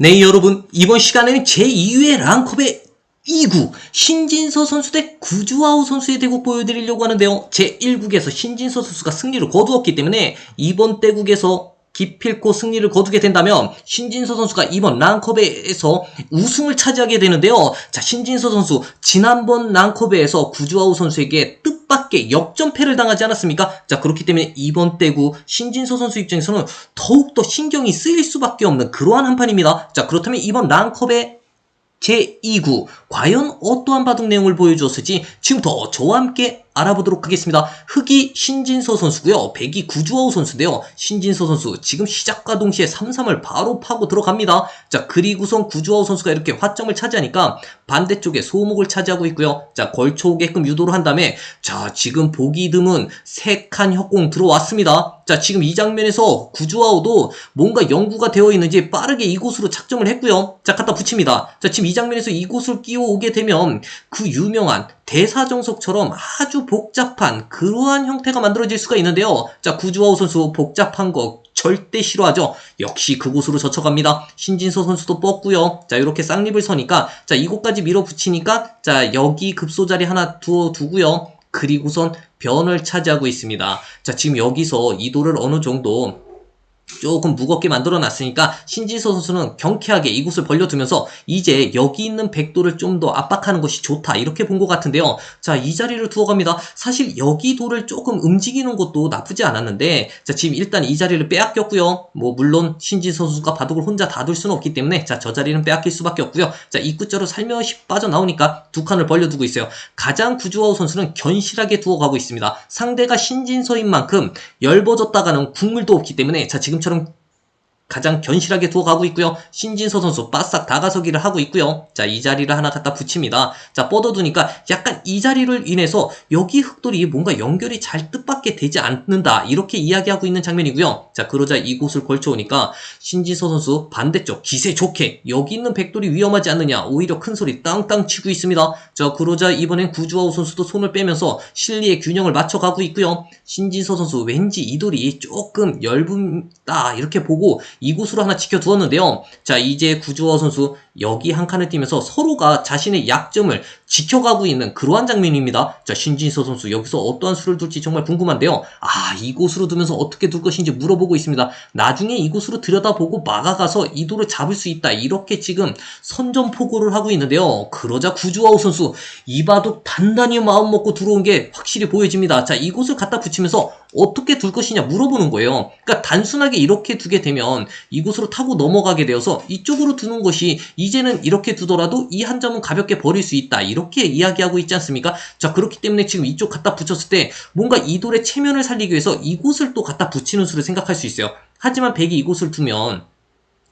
네, 여러분. 이번 시간에는 제2회 랑컵의 2구 신진서 선수 대 구주아우 선수의 대국 보여드리려고 하는데요. 제1국에서 신진서 선수가 승리를 거두었기 때문에 이번 대국에서 기필코 승리를 거두게 된다면 신진서 선수가 이번 랑컵에서 우승을 차지하게 되는데요. 자, 신진서 선수 지난번 랑컵에서 구주아우 선수에게 뜻 밖의 역전패를 당하지 않았습니까? 자, 그렇기 때문에 이번 대구 신진서 선수 입장에서는 더욱더 신경이 쓰일 수밖에 없는 그러한 한판입니다. 자, 그렇다면 이번 랑컵의 제2구 과연 어떠한 바둑 내용을 보여주었을지 지금부터 저와 함께 알아보도록 하겠습니다. 흑이 신진서 선수고요. 백이 구주아우 선수인데요. 신진서 선수 지금 시작과 동시에 3-3을 바로 파고 들어갑니다. 자 그리고선 구주아우 선수가 이렇게 화점을 차지하니까 반대쪽에 소목을 차지하고 있고요. 자 걸쳐 오게끔 유도를 한 다음에 자 지금 보기 드문 세 칸 협공 들어왔습니다. 자 지금 이 장면에서 구주아우도 뭔가 연구가 되어 있는지 빠르게 이곳으로 착점을 했고요. 자 갖다 붙입니다. 자 지금 이 장면에서 이곳을 끼워 오게 되면 그 유명한 대사정석처럼 아주 복잡한 그러한 형태가 만들어질 수가 있는데요. 자, 구주아우 선수 복잡한 거 절대 싫어하죠. 역시 그곳으로 젖혀갑니다. 신진서 선수도 뻗고요. 자, 이렇게 쌍립을 서니까 자, 이곳까지 밀어붙이니까 자, 여기 급소 자리 하나 두어 두고요. 그리고선 변을 차지하고 있습니다. 자, 지금 여기서 이도를 어느 정도 조금 무겁게 만들어 놨으니까 신진서 선수는 경쾌하게 이곳을 벌려두면서 이제 여기 있는 백도를 좀 더 압박하는 것이 좋다 이렇게 본 것 같은데요. 자 이 자리를 두어갑니다. 사실 여기 돌을 조금 움직이는 것도 나쁘지 않았는데 자 지금 일단 이 자리를 빼앗겼고요. 뭐 물론 신진서 선수가 바둑을 혼자 다 둘 수는 없기 때문에 자 저 자리는 빼앗길 수밖에 없고요. 자 입구자로 살며시 빠져나오니까 두 칸을 벌려두고 있어요. 가장 구주아우 선수는 견실하게 두어가고 있습니다. 상대가 신진서인 만큼 열버졌다가는 국물도 없기 때문에 자 지금 처럼 가장 견실하게 두어가고 있고요. 신진서 선수 바싹 다가서기를 하고 있고요. 자, 이 자리를 하나 갖다 붙입니다. 자, 뻗어두니까 약간 이 자리를 인해서 여기 흑돌이 뭔가 연결이 잘 뜻밖에 되지 않는다. 이렇게 이야기하고 있는 장면이고요. 자, 그러자 이곳을 걸쳐오니까 신진서 선수 반대쪽 기세 좋게 여기 있는 백돌이 위험하지 않느냐. 오히려 큰 소리 땅땅 치고 있습니다. 자, 그러자 이번엔 구주아우 선수도 손을 빼면서 실리의 균형을 맞춰가고 있고요. 신진서 선수 왠지 이 돌이 조금 얇다 이렇게 보고 이곳으로 하나 지켜두었는데요. 자, 이제 구주어 선수 여기 한 칸을 뛰면서 서로가 자신의 약점을 지켜가고 있는 그러한 장면입니다. 자, 신진서 선수 여기서 어떠한 수를 둘지 정말 궁금한데요. 아, 이곳으로 두면서 어떻게 둘 것인지 물어보고 있습니다. 나중에 이곳으로 들여다보고 막아가서 이도를 잡을 수 있다. 이렇게 지금 선전포고를 하고 있는데요. 그러자 구주아우 선수 이 바둑 단단히 마음 먹고 들어온 게 확실히 보여집니다. 자, 이곳을 갖다 붙이면서 어떻게 둘 것이냐 물어보는 거예요. 그러니까 단순하게 이렇게 두게 되면 이곳으로 타고 넘어가게 되어서 이쪽으로 두는 것이 이제는 이렇게 두더라도 이 한 점은 가볍게 버릴 수 있다. 이렇게 이야기하고 있지 않습니까? 자, 그렇기 때문에 지금 이쪽 갖다 붙였을 때 뭔가 이 돌의 체면을 살리기 위해서 이곳을 또 갖다 붙이는 수를 생각할 수 있어요. 하지만 백이 이곳을 두면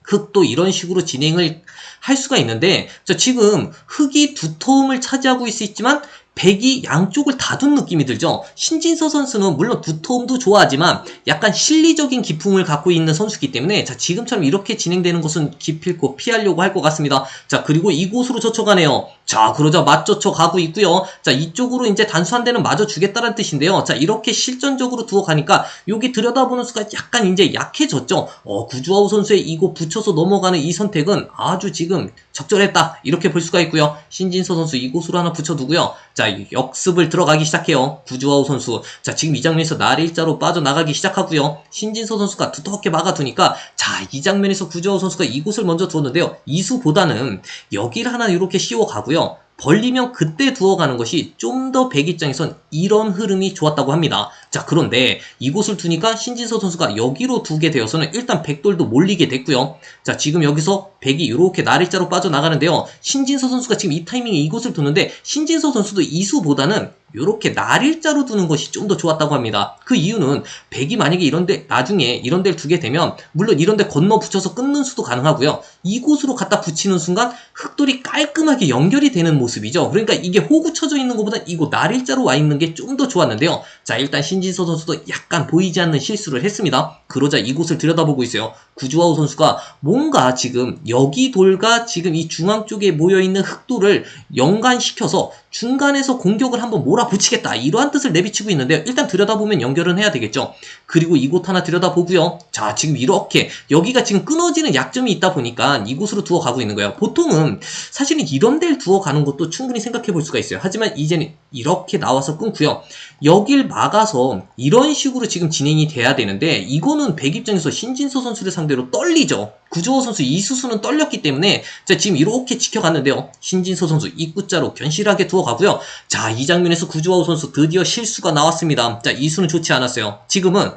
흑도 이런 식으로 진행을 할 수가 있는데 자, 지금 흑이 두터움을 차지하고 있지만 백이 양쪽을 다둔 느낌이 들죠. 신진서 선수는 물론 두터움도 좋아하지만 약간 실리적인 기품을 갖고 있는 선수이기 때문에 자 지금처럼 이렇게 진행되는 것은 기필코 피하려고 할 것 같습니다. 자 그리고 이곳으로 젖혀가네요. 자 그러자 맞젖혀 가고 있고요. 자 이쪽으로 이제 단수한 데는 맞아 주겠다는 뜻인데요. 자 이렇게 실전적으로 두어 가니까 여기 들여다보는 수가 약간 이제 약해졌죠. 어 구주아우 선수의 이곳 붙여서 넘어가는 이 선택은 아주 지금 적절했다 이렇게 볼 수가 있고요. 신진서 선수 이곳으로 하나 붙여 두고요. 자 역습을 들어가기 시작해요. 구주아우 선수. 자 지금 이 장면에서 나일자로 빠져나가기 시작하고요. 신진서 선수가 두텁게 막아두니까 자 이 장면에서 구주아우 선수가 이곳을 먼저 두었는데요. 이수보다는 여기를 하나 이렇게 씌워 가고요. 벌리면 그때 두어가는 것이 좀 더 백 입장에선 이런 흐름이 좋았다고 합니다. 자 그런데 이곳을 두니까 신진서 선수가 여기로 두게 되어서는 일단 백돌도 몰리게 됐고요. 자 지금 여기서 백이 이렇게 나일자로 빠져나가는데요. 신진서 선수가 지금 이 타이밍에 이곳을 두는데 신진서 선수도 이수보다는 이렇게 날일자로 두는 것이 좀 더 좋았다고 합니다. 그 이유는 백이 만약에 이런데 나중에 이런 데를 두게 되면 물론 이런 데 건너 붙여서 끊는 수도 가능하고요. 이곳으로 갖다 붙이는 순간 흑돌이 깔끔하게 연결이 되는 모습이죠. 그러니까 이게 호구 쳐져 있는 것보다 이곳 날일자로 와 있는 게 좀 더 좋았는데요. 자 일단 신진서 선수도 약간 보이지 않는 실수를 했습니다. 그러자 이곳을 들여다보고 있어요. 구주아우 선수가 뭔가 지금 여기 돌과 지금 이 중앙 쪽에 모여있는 흑돌을 연관시켜서 중간에서 공격을 한번 몰아붙이겠다 이러한 뜻을 내비치고 있는데요. 일단 들여다보면 연결은 해야 되겠죠. 그리고 이곳 하나 들여다보고요. 자 지금 이렇게 여기가 지금 끊어지는 약점이 있다 보니까 이곳으로 두어 가고 있는 거예요. 보통은 사실은 이런 데를 두어 가는 것도 충분히 생각해 볼 수가 있어요. 하지만 이제는 이렇게 나와서 끊고요. 여길 막아서 이런 식으로 지금 진행이 돼야 되는데 이거는 백 입장에서 신진서 선수를 상대로 떨리죠. 구조호 선수 이수수는 떨렸기 때문에 자 지금 이렇게 지켜갔는데요. 신진서 선수 입구자로 견실하게 두어가고요. 자 이 장면에서 구조호 선수 드디어 실수가 나왔습니다. 자 이수는 좋지 않았어요. 지금은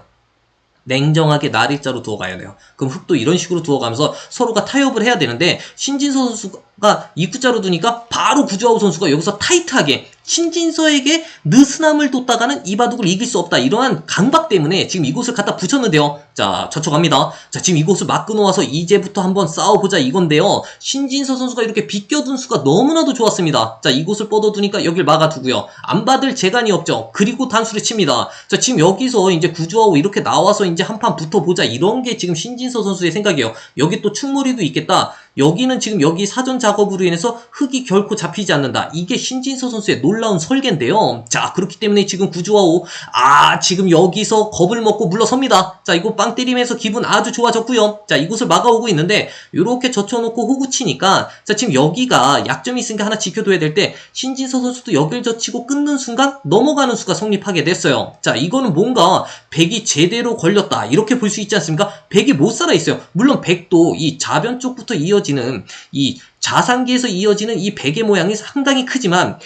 냉정하게 날일자로 두어가야 돼요. 그럼 흑도 이런 식으로 두어가면서 서로가 타협을 해야 되는데 신진서 선수가 입구자로 두니까 바로 구조아우 선수가 여기서 타이트하게 신진서에게 느슨함을 뒀다가는 이 바둑을 이길 수 없다. 이러한 강박 때문에 지금 이곳을 갖다 붙였는데요. 자, 저쳐갑니다. 자, 지금 이곳을 막 끊어와서 이제부터 한번 싸워보자 이건데요. 신진서 선수가 이렇게 비껴둔 수가 너무나도 좋았습니다. 자, 이곳을 뻗어두니까 여길 막아두고요. 안 받을 재간이 없죠. 그리고 단수를 칩니다. 자, 지금 여기서 이제 구조하고 이렇게 나와서 이제 한판 붙어보자. 이런 게 지금 신진서 선수의 생각이에요. 여기 또 충무리도 있겠다. 여기는 지금 여기 사전 작업으로 인해서 흙이 결코 잡히지 않는다. 이게 신진서 선수의 놀라운 설계인데요. 자, 그렇기 때문에 지금 구조하고 아, 지금 여기서 겁을 먹고 물러섭니다. 자, 이거 빵 때리면서 기분 아주 좋아졌고요. 자, 이곳을 막아오고 있는데 이렇게 젖혀놓고 호구 치니까 자, 지금 여기가 약점이 있으니까 하나 지켜둬야 될 때 신진서 선수도 여길 젖히고 끊는 순간 넘어가는 수가 성립하게 됐어요. 자, 이거는 뭔가 백이 제대로 걸렸다. 이렇게 볼 수 있지 않습니까? 백이 못 살아 있어요. 물론 백도 이 자변 쪽부터 이어지 는 이 자상기에서 이어지는 이 백의 모양이 상당히 크지만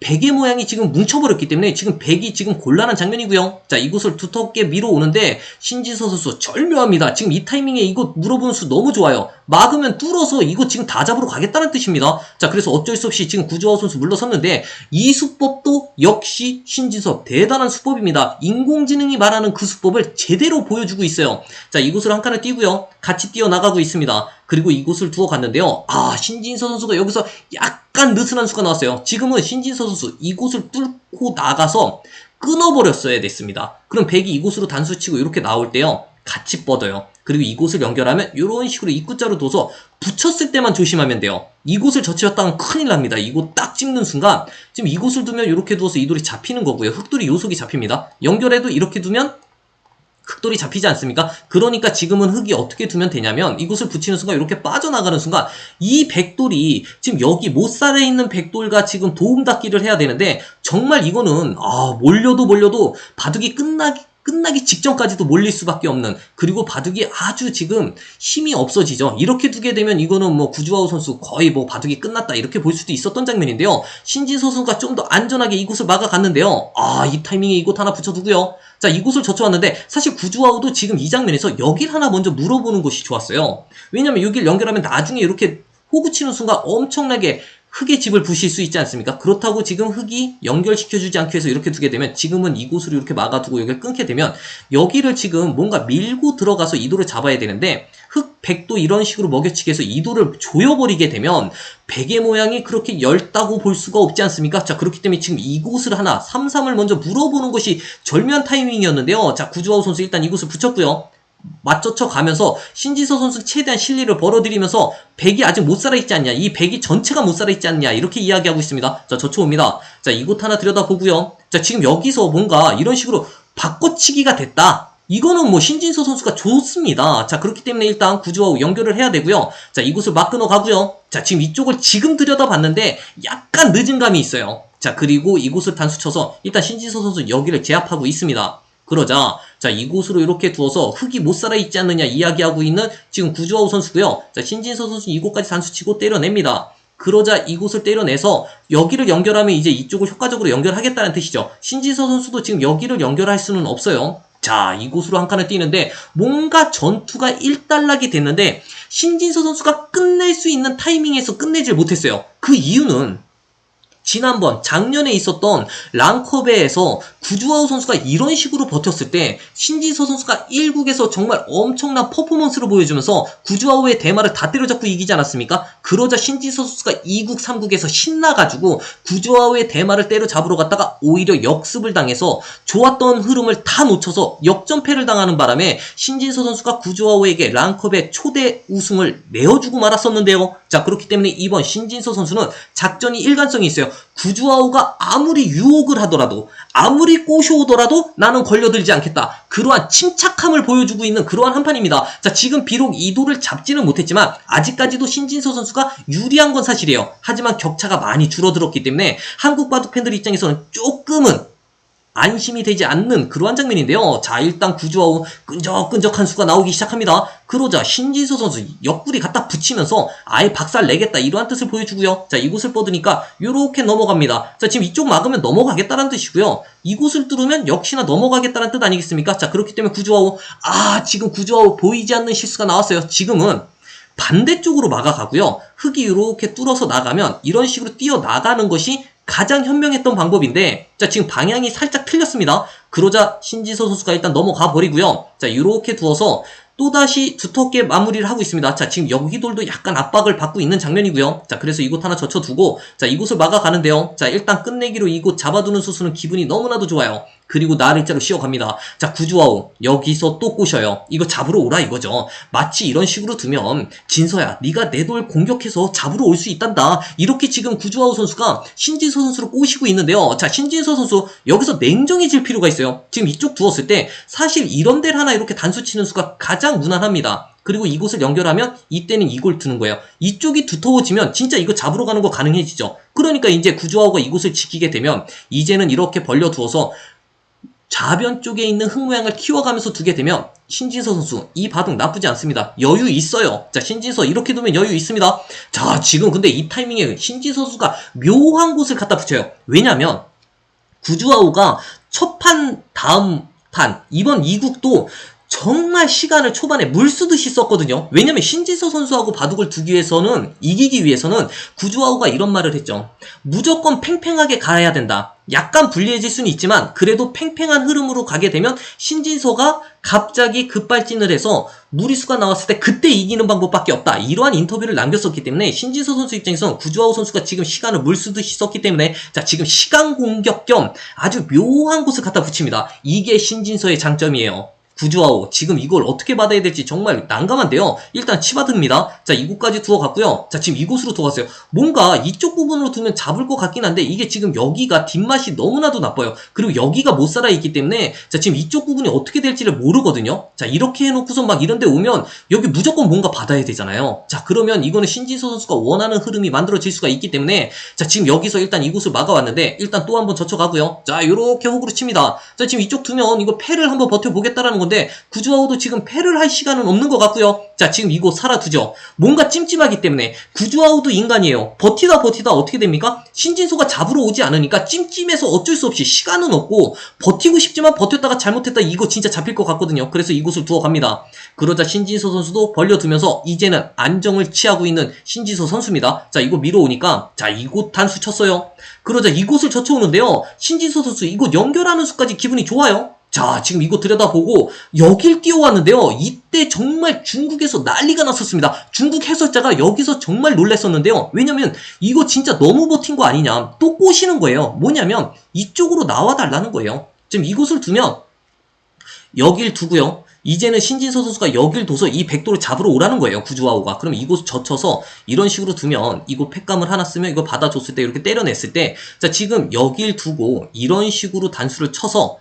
백의 모양이 지금 뭉쳐버렸기 때문에 지금 백이 지금 곤란한 장면이고요. 자, 이곳을 두텁게 밀어오는데 신진서 선수 절묘합니다. 지금 이 타이밍에 이곳 물어보는 수 너무 좋아요. 막으면 뚫어서 이거 지금 다 잡으러 가겠다는 뜻입니다. 자, 그래서 어쩔 수 없이 지금 구조화 선수 물러섰는데 이 수법도 역시 신진서 대단한 수법입니다. 인공지능이 말하는 그 수법을 제대로 보여주고 있어요. 자, 이곳을 한 칸을 띄고요. 같이 뛰어나가고 있습니다. 그리고 이곳을 두어 갔는데요. 아, 신진서 선수가 여기서 약간 느슨한 수가 나왔어요. 지금은 신진서 선수 이곳을 뚫고 나가서 끊어버렸어야 됐습니다. 그럼 백이 이곳으로 단수 치고 이렇게 나올 때요. 같이 뻗어요. 그리고 이곳을 연결하면 이런 식으로 입구자로 둬서 붙였을 때만 조심하면 돼요. 이곳을 젖혔다면 큰일 납니다. 이곳 딱 찍는 순간 지금 이곳을 두면 이렇게 두어서 이 돌이 잡히는 거고요. 흑돌이 요속이 잡힙니다. 연결해도 이렇게 두면 흑돌이 잡히지 않습니까? 그러니까 지금은 흑이 어떻게 두면 되냐면 이곳을 붙이는 순간 이렇게 빠져나가는 순간 이 백돌이 지금 여기 못살에 있는 백돌과 지금 도움닫기를 해야 되는데 정말 이거는 아 몰려도 몰려도 바둑이 끝나기 끝나기 직전까지도 몰릴 수밖에 없는 그리고 바둑이 아주 지금 힘이 없어지죠. 이렇게 두게 되면 이거는 뭐 구주아우 선수 거의 뭐 바둑이 끝났다 이렇게 볼 수도 있었던 장면인데요. 신진서 선수가 좀 더 안전하게 이곳을 막아갔는데요. 아 이 타이밍에 이곳 하나 붙여두고요. 자 이곳을 젖혀왔는데 사실 구주아우도 지금 이 장면에서 여길 하나 먼저 물어보는 것이 좋았어요. 왜냐면 여길 연결하면 나중에 이렇게 호구 치는 순간 엄청나게 흙의 집을 부실 수 있지 않습니까? 그렇다고 지금 흙이 연결시켜주지 않기 위해서 이렇게 두게 되면 지금은 이곳으로 이렇게 막아두고 여기를 끊게 되면 여기를 지금 뭔가 밀고 들어가서 이도를 잡아야 되는데 흙 백도 이런 식으로 먹여치기 해서 이도를 조여버리게 되면 백의 모양이 그렇게 얇다고 볼 수가 없지 않습니까? 자 그렇기 때문에 지금 이곳을 하나 3, 3을 먼저 물어보는 것이 절묘한 타이밍이었는데요. 자 구주아우 선수 일단 이곳을 붙였고요. 맞춰쳐 가면서 신지서 선수 최대한 실리를 벌어들이면서 백이 아직 못 살아있지 않냐. 이 백이 전체가 못 살아있지 않냐. 이렇게 이야기하고 있습니다. 자 저쳐옵니다. 자 이곳 하나 들여다보고요. 자 지금 여기서 뭔가 이런 식으로 바꿔치기가 됐다. 이거는 뭐 신진서 선수가 좋습니다. 자 그렇기 때문에 일단 구조하고 연결을 해야 되고요. 자 이곳을 막 끊어 가고요. 자 지금 이쪽을 지금 들여다봤는데 약간 늦은 감이 있어요. 자 그리고 이곳을 단수 쳐서 일단 신진서 선수 여기를 제압하고 있습니다 그러자 자 이곳으로 이렇게 두어서 흙이 못 살아 있지 않느냐 이야기하고 있는 지금 구주아우 선수고요. 자 신진서 선수 이곳까지 단수치고 때려냅니다. 그러자 이곳을 때려내서 여기를 연결하면 이제 이쪽을 효과적으로 연결하겠다는 뜻이죠. 신진서 선수도 지금 여기를 연결할 수는 없어요. 자, 이곳으로 한 칸을 뛰는데 뭔가 전투가 일단락이 됐는데 신진서 선수가 끝낼 수 있는 타이밍에서 끝내질 못했어요. 그 이유는 지난번 작년에 있었던 랑컵에서 구주아우 선수가 이런 식으로 버텼을 때 신진서 선수가 1국에서 정말 엄청난 퍼포먼스를 보여주면서 구주아우의 대마를 다 때려잡고 이기지 않았습니까? 그러자 신진서 선수가 2국, 3국에서 신나가지고 구조아우의 대마를 때려잡으러 갔다가 오히려 역습을 당해서 좋았던 흐름을 다 놓쳐서 역전패를 당하는 바람에 신진서 선수가 구조아우에게 랑컵의 초대 우승을 내어주고 말았었는데요. 자 그렇기 때문에 이번 신진서 선수는 작전이 일관성이 있어요. 구조아우가 아무리 유혹을 하더라도 아무리 꼬셔오더라도 나는 걸려들지 않겠다. 그러한 침착함을 보여주고 있는 그러한 한판입니다. 자, 지금 비록 이도를 잡지는 못했지만 아직까지도 신진서 선수가 유리한 건 사실이에요. 하지만 격차가 많이 줄어들었기 때문에 한국 바둑 팬들 입장에서는 조금은 안심이 되지 않는 그러한 장면인데요. 자, 일단 구조하고 끈적끈적한 수가 나오기 시작합니다. 그러자 신진서 선수 옆구리 갖다 붙이면서 아예 박살 내겠다 이러한 뜻을 보여주고요. 자, 이곳을 뻗으니까 요렇게 넘어갑니다. 자, 지금 이쪽 막으면 넘어가겠다는 뜻이고요. 이곳을 뚫으면 역시나 넘어가겠다는 뜻 아니겠습니까? 자, 그렇기 때문에 구조하고 아, 지금 구조하고 보이지 않는 실수가 나왔어요. 지금은 반대쪽으로 막아가고요. 흙이 이렇게 뚫어서 나가면 이런 식으로 뛰어 나가는 것이 가장 현명했던 방법인데 자 지금 방향이 살짝 틀렸습니다. 그러자 신지서 선수가 일단 넘어가 버리고요. 자 이렇게 두어서 또다시 두텁게 마무리를 하고 있습니다. 자, 지금 여기돌도 약간 압박을 받고 있는 장면이고요. 자, 그래서 이곳 하나 젖혀두고, 자, 이곳을 막아가는데요. 자, 일단 끝내기로 이곳 잡아두는 수수는 기분이 너무나도 좋아요. 그리고 나를 자로 씌워갑니다. 자, 구주아우 여기서 또 꼬셔요. 이거 잡으러 오라 이거죠. 마치 이런 식으로 두면 진서야, 네가 내 돌 공격해서 잡으러 올 수 있단다. 이렇게 지금 구주아우 선수가 신진서 선수를 꼬시고 있는데요. 자, 신진서 선수 여기서 냉정해질 필요가 있어요. 지금 이쪽 두었을 때 사실 이런 데를 하나 이렇게 단수 치는 수가 가장 무난합니다. 그리고 이곳을 연결하면 이때는 이걸 두는 거예요. 이쪽이 두터워지면 진짜 이거 잡으러 가는 거 가능해지죠. 그러니까 이제 구주아우가 이곳을 지키게 되면 이제는 이렇게 벌려두어서 좌변 쪽에 있는 흙 모양을 키워가면서 두게 되면 신진서 선수 이 바둑 나쁘지 않습니다. 여유 있어요. 자 신진서 이렇게 두면 여유 있습니다. 자 지금 근데 이 타이밍에 신진서 선수가 묘한 곳을 갖다 붙여요. 왜냐면 구주아우가 첫 판 다음 판 이번 2국도 정말 시간을 초반에 물 쓰듯이 썼거든요. 왜냐면 신지서 선수하고 바둑을 두기 위해서는 이기기 위해서는 구주아우가 이런 말을 했죠. 무조건 팽팽하게 가야 된다. 약간 불리해질 수는 있지만 그래도 팽팽한 흐름으로 가게 되면 신진서가 갑자기 급발진을 해서 무리수가 나왔을 때 그때 이기는 방법밖에 없다. 이러한 인터뷰를 남겼었기 때문에 신진서 선수 입장에서는 구주아우 선수가 지금 시간을 물 쓰듯이 썼기 때문에 자 지금 시간 공격 겸 아주 묘한 곳을 갖다 붙입니다. 이게 신진서의 장점이에요. 구주아오 지금 이걸 어떻게 받아야 될지 정말 난감한데요. 일단 치받듭니다. 자 이곳까지 두어 갔고요. 자 지금 이곳으로 두어 갔어요. 뭔가 이쪽 부분으로 두면 잡을 것 같긴 한데 이게 지금 여기가 뒷맛이 너무나도 나빠요. 그리고 여기가 못 살아 있기 때문에 자 지금 이쪽 부분이 어떻게 될지를 모르거든요. 자 이렇게 해놓고서 막 이런데 오면 여기 무조건 뭔가 받아야 되잖아요. 자 그러면 이거는 신진서 선수가 원하는 흐름이 만들어질 수가 있기 때문에 자 지금 여기서 일단 이곳을 막아왔는데 일단 또 한번 젖혀가고요. 자 이렇게 호구로 칩니다. 자 지금 이쪽 두면 이거 패를 한번 버텨보겠다라는 건데 건데 구주아우도 지금 패를 할 시간은 없는 것 같고요. 자 지금 이곳 살아두죠. 뭔가 찜찜하기 때문에 구주아우도 인간이에요. 버티다 버티다 어떻게 됩니까? 신진소가 잡으러 오지 않으니까 찜찜해서 어쩔 수 없이 시간은 없고 버티고 싶지만 버텼다가 잘못했다 이거 진짜 잡힐 것 같거든요. 그래서 이곳을 두어 갑니다. 그러자 신진소 선수도 벌려두면서 이제는 안정을 취하고 있는 신진소 선수입니다. 자 이거 밀어오니까 자 이곳 단수 쳤어요. 그러자 이곳을 젖혀오는데요. 신진소 선수 이곳 연결하는 수까지 기분이 좋아요. 자, 지금 이거 들여다보고 여길 뛰어왔는데요. 이때 정말 중국에서 난리가 났었습니다. 중국 해설자가 여기서 정말 놀랐었는데요. 왜냐면 이거 진짜 너무 버틴 거 아니냐. 또 꼬시는 거예요. 뭐냐면 이쪽으로 나와 달라는 거예요. 지금 이곳을 두면 여길 두고요. 이제는 신진서 선수가 여길 둬서 이 백도를 잡으러 오라는 거예요. 구주아우가. 그럼 이곳 젖혀서 이런 식으로 두면 이곳 팩감을 하나 쓰면 이거 받아줬을 때 이렇게 때려냈을 때 자 지금 여길 두고 이런 식으로 단수를 쳐서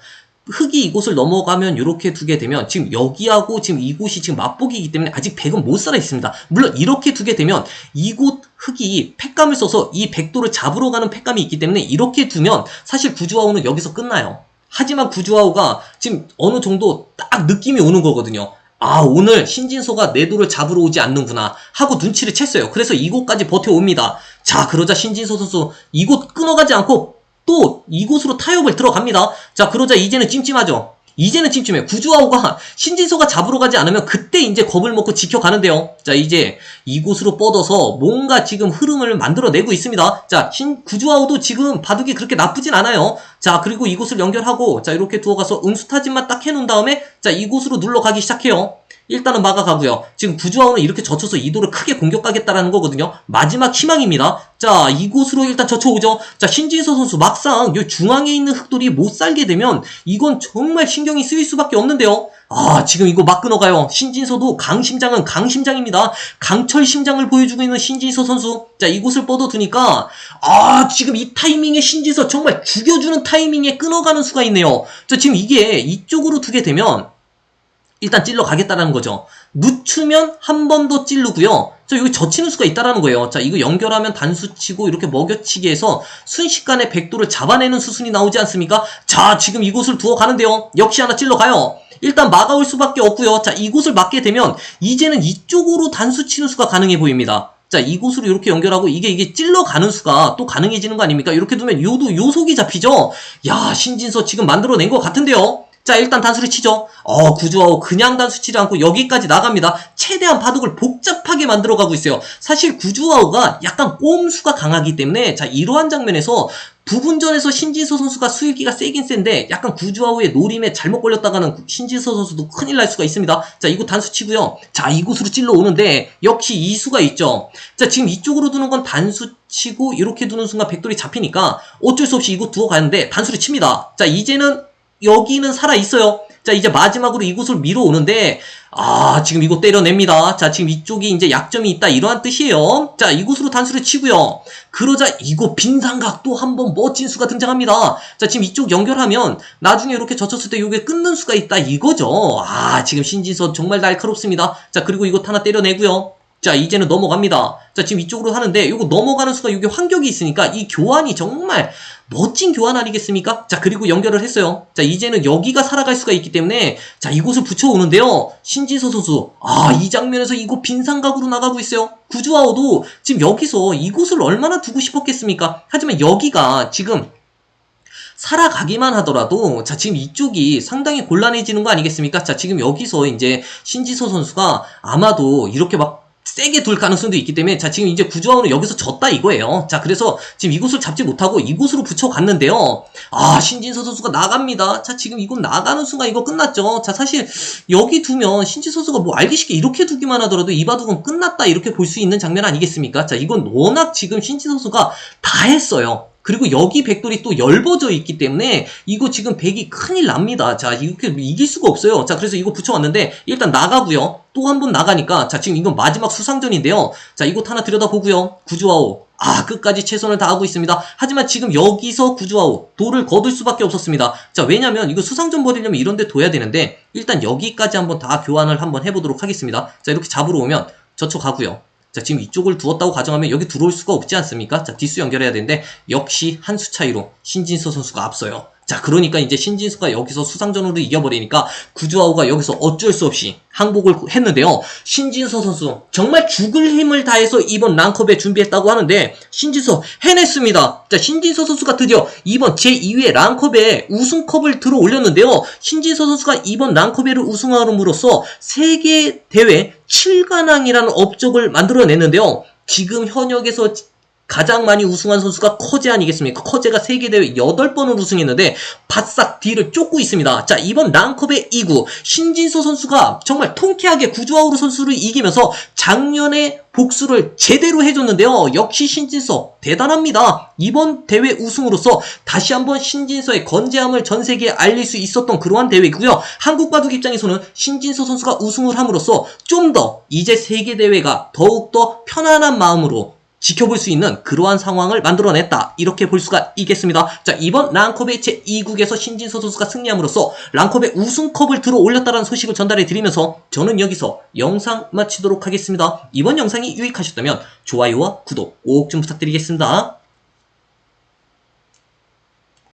흙이 이곳을 넘어가면 이렇게 두게 되면 지금 여기하고 지금 이곳이 지금 맛보기이기 때문에 아직 백은 못 살아 있습니다. 물론 이렇게 두게 되면 이곳 흙이 팩감을 써서 이 백도를 잡으러 가는 팩감이 있기 때문에 이렇게 두면 사실 구주아우는 여기서 끝나요. 하지만 구주아우가 지금 어느 정도 딱 느낌이 오는 거거든요. 아 오늘 신진서가 내 돌을 잡으러 오지 않는구나 하고 눈치를 챘어요. 그래서 이곳까지 버텨옵니다. 자 그러자 신진서 선수 이곳 끊어가지 않고 또 이곳으로 타협을 들어갑니다. 자, 그러자 이제는 찜찜하죠. 이제는 찜찜해. 구주아우가 신진서가 잡으러 가지 않으면 그때 이제 겁을 먹고 지켜가는데요. 자, 이제 이곳으로 뻗어서 뭔가 지금 흐름을 만들어내고 있습니다. 자, 신, 구주아우도 지금 바둑이 그렇게 나쁘진 않아요. 자, 그리고 이곳을 연결하고, 자, 이렇게 두어가서 응수타진만 딱 해놓은 다음에, 자, 이곳으로 눌러가기 시작해요. 일단은 막아가고요. 지금 구주아우는 이렇게 젖혀서 이도를 크게 공격하겠다라는 거거든요. 마지막 희망입니다. 자, 이곳으로 일단 젖혀오죠. 자, 신진서 선수 막상 요 중앙에 있는 흑돌이 못 살게 되면 이건 정말 신경이 쓰일 수밖에 없는데요. 아, 지금 이거 막 끊어가요. 신진서도 강심장은 강심장입니다. 강철 심장을 보여주고 있는 신진서 선수. 자, 이곳을 뻗어두니까, 아, 지금 이 타이밍에 신진서 정말 죽여주는 타이밍에 끊어가는 수가 있네요. 자, 지금 이게 이쪽으로 두게 되면, 일단 찔러 가겠다라는 거죠. 늦추면 한 번더 찌르고요. 자, 여기 젖히는 수가 있다라는 거예요. 자, 이거 연결하면 단수 치고 이렇게 먹여치기 해서 순식간에 백도를 잡아내는 수순이 나오지 않습니까? 자, 지금 이곳을 두어 가는데요. 역시 하나 찔러 가요. 일단 막아올 수밖에 없고요. 자, 이곳을 막게 되면 이제는 이쪽으로 단수 치는 수가 가능해 보입니다. 자, 이곳으로 이렇게 연결하고 이게 이게 찔러 가는 수가 또 가능해지는 거 아닙니까? 이렇게 두면 요도 요속이 잡히죠. 야, 신진서 지금 만들어낸 것 같은데요. 자, 일단 단수를 치죠. 어, 구조하고 그냥 단수 치지 않고 여기까지 나갑니다. 최대한 바둑을 복잡하게 만들어가고 있어요. 사실 구주아우가 약간 꼼수가 강하기 때문에 자, 이러한 장면에서 부분전에서 신진서 선수가 수익기가 세긴 센데 약간 구주아우의 노림에 잘못 걸렸다가는 신진서 선수도 큰일 날 수가 있습니다. 자, 이곳 단수 치고요. 자, 이곳으로 찔러 오는데 역시 이수가 있죠. 자, 지금 이쪽으로 두는 건 단수 치고 이렇게 두는 순간 백돌이 잡히니까 어쩔 수 없이 이곳 두어 가는데 단수를 칩니다. 자, 이제는 여기는 살아 있어요. 자, 이제 마지막으로 이곳을 밀어오는데, 아, 지금 이곳 때려냅니다. 자, 지금 이쪽이 이제 약점이 있다. 이러한 뜻이에요. 자, 이곳으로 단수를 치고요. 그러자 이곳 빈상각 또 한 번 멋진 수가 등장합니다. 자, 지금 이쪽 연결하면 나중에 이렇게 젖혔을 때 이게 끊는 수가 있다. 이거죠. 아, 지금 신진선 정말 날카롭습니다. 자, 그리고 이곳 하나 때려내고요. 자, 이제는 넘어갑니다. 자, 지금 이쪽으로 하는데, 이거 넘어가는 수가 이게 환경이 있으니까 이 교환이 정말 멋진 교환 아니겠습니까? 자, 그리고 연결을 했어요. 자, 이제는 여기가 살아갈 수가 있기 때문에, 자, 이곳을 붙여오는데요. 신진서 선수, 아, 이 장면에서 이곳 빈상각으로 나가고 있어요. 구주아오도 지금 여기서 이곳을 얼마나 두고 싶었겠습니까? 하지만 여기가 지금 살아가기만 하더라도 자 지금 이쪽이 상당히 곤란해지는 거 아니겠습니까? 자 지금 여기서 이제 신지서 선수가 아마도 이렇게 막 세게 둘 가능성도 있기 때문에 자 지금 이제 구조하우는 여기서 졌다 이거예요. 자 그래서 지금 이곳을 잡지 못하고 이곳으로 붙여갔는데요. 아 신진서 선수가 나갑니다. 자 지금 이곳 나가는 순간 이거 끝났죠. 자 사실 여기 두면 신진서 선수가 뭐 알기 쉽게 이렇게 두기만 하더라도 이 바둑은 끝났다 이렇게 볼 수 있는 장면 아니겠습니까? 자 이건 워낙 지금 신진서 선수가 다 했어요. 그리고 여기 백돌이 또 열버져 있기 때문에 이거 지금 백이 큰일 납니다. 자, 이렇게 이길 수가 없어요. 자, 그래서 이거 붙여왔는데 일단 나가고요. 또 한 번 나가니까 자, 지금 이건 마지막 수상전인데요. 자, 이곳 하나 들여다보고요. 구주아오. 아, 끝까지 최선을 다하고 있습니다. 하지만 지금 여기서 구주아오 돌을 거둘 수밖에 없었습니다. 자, 왜냐면 이거 수상전 벌이려면 이런 데 둬야 되는데 일단 여기까지 한번 다 교환을 한번 해보도록 하겠습니다. 자, 이렇게 잡으러 오면 저쪽 가고요. 자, 지금 이쪽을 두었다고 가정하면 여기 들어올 수가 없지 않습니까? 자, 뒷수 연결해야 되는데 역시 한 수 차이로 신진서 선수가 앞서요. 자, 그러니까 이제 신진수가 여기서 수상전으로 이겨버리니까 구주아우가 여기서 어쩔 수 없이 항복을 했는데요. 신진서 선수 정말 죽을 힘을 다해서 이번 랑컵에 준비했다고 하는데 신진서 해냈습니다. 자, 신진서 선수가 드디어 이번 제2회 랑컵에 우승컵을 들어 올렸는데요. 신진서 선수가 이번 랑컵에를 우승함으로써 세계 대회 7관왕이라는 업적을 만들어냈는데요. 지금 현역에서 가장 많이 우승한 선수가 커제 아니겠습니까? 커제가 세계대회 8번을 우승했는데 바싹 뒤를 쫓고 있습니다. 자, 이번 랑컵의 2구 신진서 선수가 정말 통쾌하게 구주아우르 선수를 이기면서 작년에 복수를 제대로 해줬는데요. 역시 신진서 대단합니다. 이번 대회 우승으로서 다시 한번 신진서의 건재함을 전 세계에 알릴 수 있었던 그러한 대회이고요. 한국 바둑 입장에서는 신진서 선수가 우승을 함으로써 좀 더 이제 세계 대회가 더욱더 편안한 마음으로 지켜볼 수 있는 그러한 상황을 만들어냈다. 이렇게 볼 수가 있겠습니다. 자, 이번 랑컵의 제2국에서 신진서 선수가 승리함으로써 랑컵의 우승컵을 들어 올렸다는 소식을 전달해 드리면서 저는 여기서 영상 마치도록 하겠습니다. 이번 영상이 유익하셨다면 좋아요와 구독 꼭좀 부탁드리겠습니다.